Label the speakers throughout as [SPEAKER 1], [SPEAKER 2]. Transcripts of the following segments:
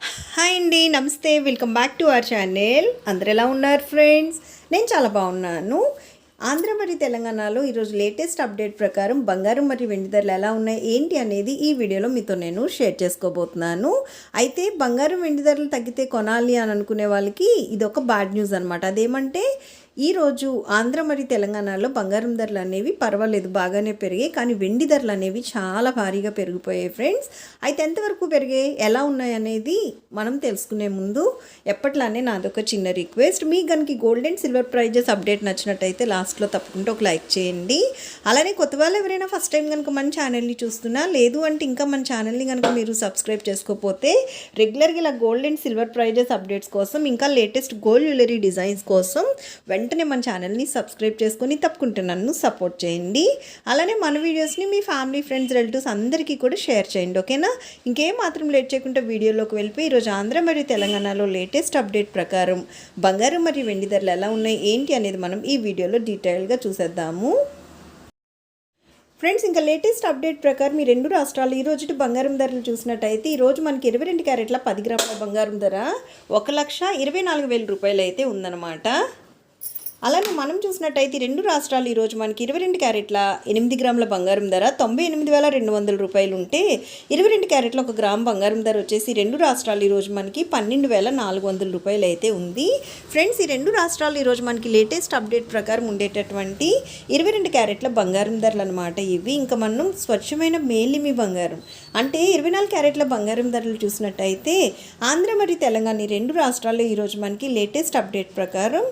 [SPEAKER 1] Hi అండి నమస్తే. Welcome back to our channel అందరు ఎలా ఉన్నారు ఫ్రెండ్స్ నేను చాలా బాగున్నాను. ఆంధ్ర మరియు తెలంగాణలో ఈరోజు లేటెస్ట్ అప్డేట్ ప్రకారం బంగారం మరియు వెండి ధరలు ఎలా ఉన్నాయి ఏంటి అనేది ఈ వీడియోలో మీతో నేను షేర్ చేసుకోబోతున్నాను. అయితే బంగారం వెండి ధరలు తగ్గితే కొనాలి అని అనుకునే వాళ్ళకి ఇది ఒక బ్యాడ్ న్యూస్ అనమాట అదేమంటే ఈరోజు ఆంధ్ర మరియు తెలంగాణలో బంగారం ధరలు అనేవి పర్వాలేదు బాగానే పెరిగాయి. కానీ వెండి ధరలు అనేవి చాలా భారీగా పెరిగిపోయాయి ఫ్రెండ్స్. అయితే ఎంతవరకు పెరిగాయి ఎలా ఉన్నాయి అనేది మనం తెలుసుకునే ముందు ఎప్పట్లానే నాదొక చిన్న రిక్వెస్ట్. మీ కనుక gold and silver prizes update నచ్చినట్టయితే లాస్ట్లో తప్పకుండా ఒక లైక్ చేయండి. అలానే కొత్త వాళ్ళు ఎవరైనా ఫస్ట్ టైం కనుక మన ఛానల్ని చూస్తున్నా లేదు అంటే ఇంకా మన ఛానల్ని కనుక మీరు సబ్స్క్రైబ్ చేసుకోకపోతే రెగ్యులర్గా ఇలా gold and silver prizes updates కోసం ఇంకా లేటెస్ట్ గోల్డ్ జ్యువెలరీ డిజైన్స్ కోసం వెంటనే మన ఛానల్ని సబ్స్క్రైబ్ చేసుకొని తప్పకుండా నన్ను సపోర్ట్ చేయండి. అలానే మన వీడియోస్ని మీ ఫ్యామిలీ ఫ్రెండ్స్ రిలేటివ్స్ అందరికీ కూడా షేర్ చేయండి ఓకేనా? ఇంకేం మాత్రం లేట్ చేయకుండా వీడియోలోకి వెళ్ళిపోయి ఈరోజు ఆంధ్ర మరియు తెలంగాణలో లేటెస్ట్ అప్డేట్ ప్రకారం బంగారం మరియు వెండి ధరలు ఎలా ఉన్నాయి ఏంటి అనేది మనం ఈ వీడియోలో డీటెయిల్గా చూసేద్దాము. ఫ్రెండ్స్ ఇంకా లేటెస్ట్ అప్డేట్ ప్రకారం మీ రెండు రాష్ట్రాలు ఈ రోజు బంగారం ధరలు చూసినట్టయితే ఈరోజు మనకి ఇరవై రెండు క్యారెట్ల పది గ్రాముల బంగారం ధర ఒక లక్ష ఇరవై నాలుగు వేల రూపాయలు అయితే ఉందన్నమాట. అలానే మనం చూసినట్టయితే రెండు రాష్ట్రాలు ఈరోజు మనకి ఇరవై రెండు క్యారెట్ల ఎనిమిది గ్రాముల బంగారం ధర తొంభై ఎనిమిది వేల రెండు వందల రూపాయలు ఉంటే ఇరవై రెండు క్యారెట్ల ఒక గ్రామ్ బంగారం ధర వచ్చేసి రెండు రాష్ట్రాలు ఈరోజు మనకి పన్నెండు వేల నాలుగు వందల రూపాయలు అయితే ఉంది. ఫ్రెండ్స్ ఈ రెండు రాష్ట్రాలు ఈరోజు మనకి లేటెస్ట్ అప్డేట్ ప్రకారం ఉండేటటువంటి ఇరవై రెండు క్యారెట్ల బంగారం ధరలు అనమాట ఇవి. ఇంకా మనం స్వచ్ఛమైన మేలిమి బంగారం అంటే ఇరవై నాలుగు క్యారెట్ల బంగారం ధరలు చూసినట్టయితే ఆంధ్ర మరియు తెలంగాణ రెండు రాష్ట్రాల్లో ఈరోజు మనకి లేటెస్ట్ అప్డేట్ ప్రకారం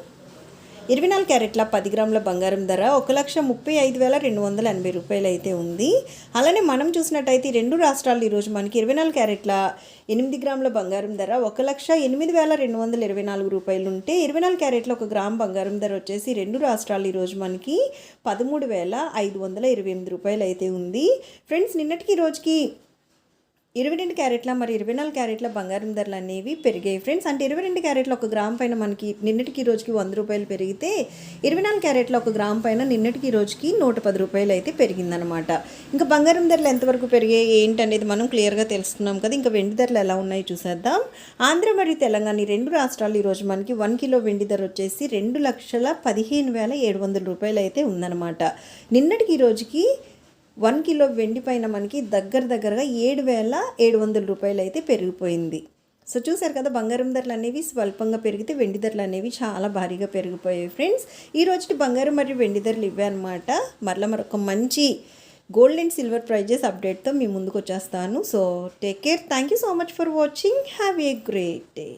[SPEAKER 1] ఇరవై నాలుగు క్యారెట్ల పది గ్రాముల బంగారం ధర ఒక లక్ష ముప్పై ఐదు వేల రెండు వందల ఎనభై రూపాయలు అయితే ఉంది. అలానే మనం చూసినట్టయితే ఈ రెండు రాష్ట్రాలు ఈరోజు మనకి ఇరవై నాలుగు క్యారెట్ల ఎనిమిది గ్రాముల బంగారం ధర ఒక లక్ష ఎనిమిది వేల రెండు వందల ఇరవై నాలుగు రూపాయలు ఉంటే ఇరవై నాలుగు క్యారెట్ల ఒక గ్రామ్ బంగారం ధర వచ్చేసి రెండు రాష్ట్రాలు ఈరోజు మనకి పదమూడు వేల ఐదు వందల ఇరవై ఎనిమిది రూపాయలు అయితే ఉంది. ఫ్రెండ్స్ నిన్నటికి రోజుకి ఇరవై రెండు క్యారెట్ల మరి ఇరవై నాలుగు క్యారెట్ల బంగారం ధరలు అనేవి పెరిగాయి ఫ్రెండ్స్. అంటే ఇరవై రెండు క్యారెట్ల ఒక గ్రామ్ పైన మనకి నిన్నటికి రోజుకి వంద రూపాయలు పెరిగితే ఇరవై నాలుగు క్యారెట్ల ఒక గ్రామ్ పైన నిన్నటికి రోజుకి నూట పది రూపాయలు అయితే పెరిగిందనమాట ఇంకా బంగారం ధరలు ఎంతవరకు పెరిగాయి ఏంటనేది మనం క్లియర్గా తెలుసుకున్నాం కదా. ఇంకా వెండి ధరలు ఎలా ఉన్నాయో చూసేద్దాం. ఆంధ్ర మరియు తెలంగాణ ఈ రెండు రాష్ట్రాలు ఈరోజు మనకి వన్ కిలో వెండి ధర వచ్చేసి రెండు లక్షల పదిహేను వేల ఏడు వందల రూపాయలు అయితే ఉందన్నమాట. నిన్నటికి ఈ రోజుకి వన్ కిలో వెండి పైన మనకి దగ్గర దగ్గరగా ఏడు వేల ఏడు వందల రూపాయలు అయితే పెరిగిపోయింది. సో చూసారు కదా బంగారం ధరలు అనేవి స్వల్పంగా పెరిగితే వెండి ధరలు అనేవి చాలా భారీగా పెరిగిపోయాయి ఫ్రెండ్స్. ఈ రోజుకి బంగారం మరియు వెండి ధరలు ఇవే అనమాట మరలా మరొక మంచి గోల్డ్ అండ్ సిల్వర్ ప్రైజెస్ అప్డేట్తో మీ ముందుకు వచ్చేస్తాను. So take care. Thank you so much for watching. Have a great day.